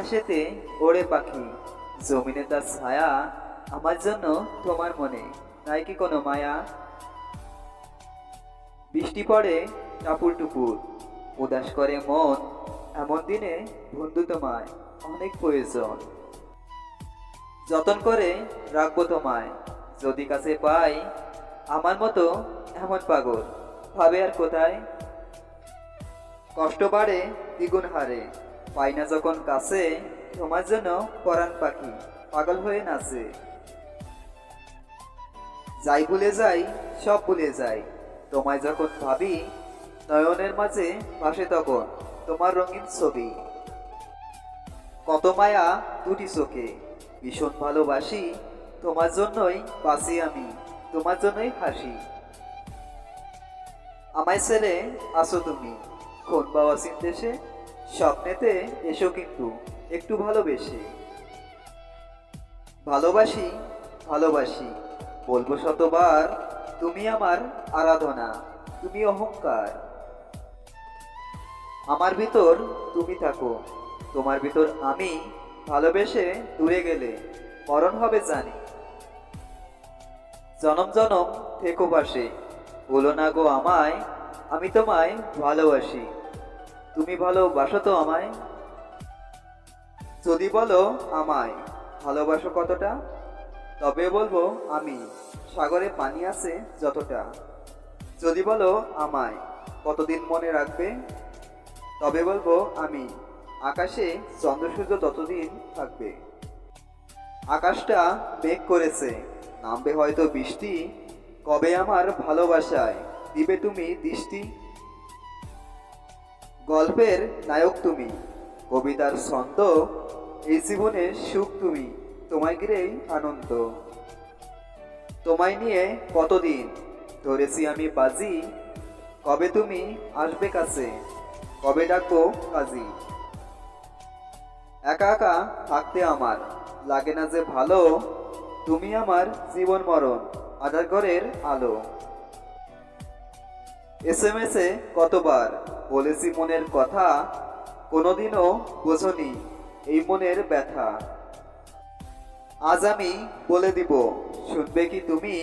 আকাশেতে ওড়ে পাখি, জমিনে তার ছায়া আমার জন্য তোমার মনে। নাই কি কোনো মায়া? বৃষ্টি পড়ে টাপুর টুপুর, উদাস করে মন এমন দিনে বন্ধু তোমায় অনেক প্রয়োজন। যতন করে রাখব তোমায়, যদি কাছে পাই আমার মতো এমন পাগল, ভাবে আর কোথায়? কষ্ট বাড়ে দ্বিগুণ হারে পাই না যখন কাছে, তোমার জন্য পরাণ পাখি, পাগল হয়ে নাচে। যাই ভুলে যাই, সব ভুলে যাই। তোমায় যখন ভাবি, নয়নের মাঝে ভাসে তখন তোমার রঙিন ছবি। কত মায়া দুটি চোখে, ভীষণ ভালোবাসি, তোমার জন্যই বাঁচি আমি, তোমার জন্যই হাসি। আমায় ছেলে আসো তুমি কোন বাবা দেশে স্বপ্নেতে এসো কিন্তু, একটু ভালোবেসে। ভালোবাসি ভালোবাসি, বলব শতবার, তুমি আমার আরাধনা, তুমি অহংকার। আমার ভিতর তুমি থাকো, তোমার ভিতর আমি ভালোবেসে দূরে গেলে, মরণ হবে জানি। জনম জনম থেকো পাশে, বলো না গো আমায়, আমি তোমায় ভালোবাসি। তুমি ভালোবাসো তো আমায়? যদি বলো আমায়, ভালোবাসো কতটা? তবে বলব আমি, সাগরে পানি আছে যতটা। যদি বলো আমায়, কতদিন মনে রাখবে? তবে বলব আমি, আকাশে চন্দ্র সূর্য ততদিন থাকবে। আকাশটা মেঘ করেছে, নামবে হয়তো বৃষ্টি, কবে আমার ভালোবাসায় দিবে তুমি দৃষ্টি? গল্পের নায়ক তুমি, কবিতার ছন্দ, এই জীবনের সুখ তুমি, তোমায় ঘিরেই আনন্দ। তোমায় নিয়ে কতদিন ধরেছি আমি বাজি, কবে তুমি আসবে কাছে, কবে ডাকবো কাজী? একা একা থাকতে আমার লাগে না যে ভালো, তুমি আমার জীবন মরণ, আধার ঘরের আলো। এস এম কতবার বলেছি মনের কথা, কোনোদিনও বোঝনি এই মনের ব্যথা। আজ আমি বলে দিব, শুনবে কি তুমি?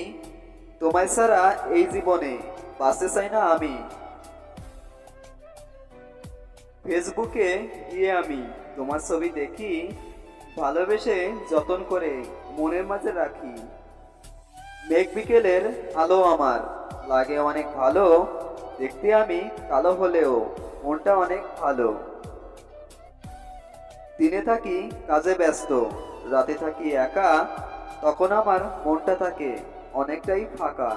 তোমায় ছাড়া এই জীবনে বাঁচতে চাই না আমি। ফেসবুকে গিয়ে আমি তোমার ছবি দেখি, ভালোবেসে যতন করে মনের মাঝে রাখি। মেঘ বিকেলের আলো আমার, লাগে অনেক ভালো। দেখতে আমি কালো হলেও মনটা অনেক ভালো। দিনে থাকি কাজে ব্যস্ত, রাতে থাকি একা, তখন আমার মনটা থাকে অনেকটাই ফাঁকা।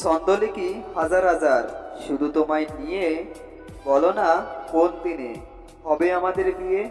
ছন্দ লিখি হাজার হাজার, শুধু তোমায় নিয়ে বলো না কোন দিনে হবে আমাদের বিয়ে?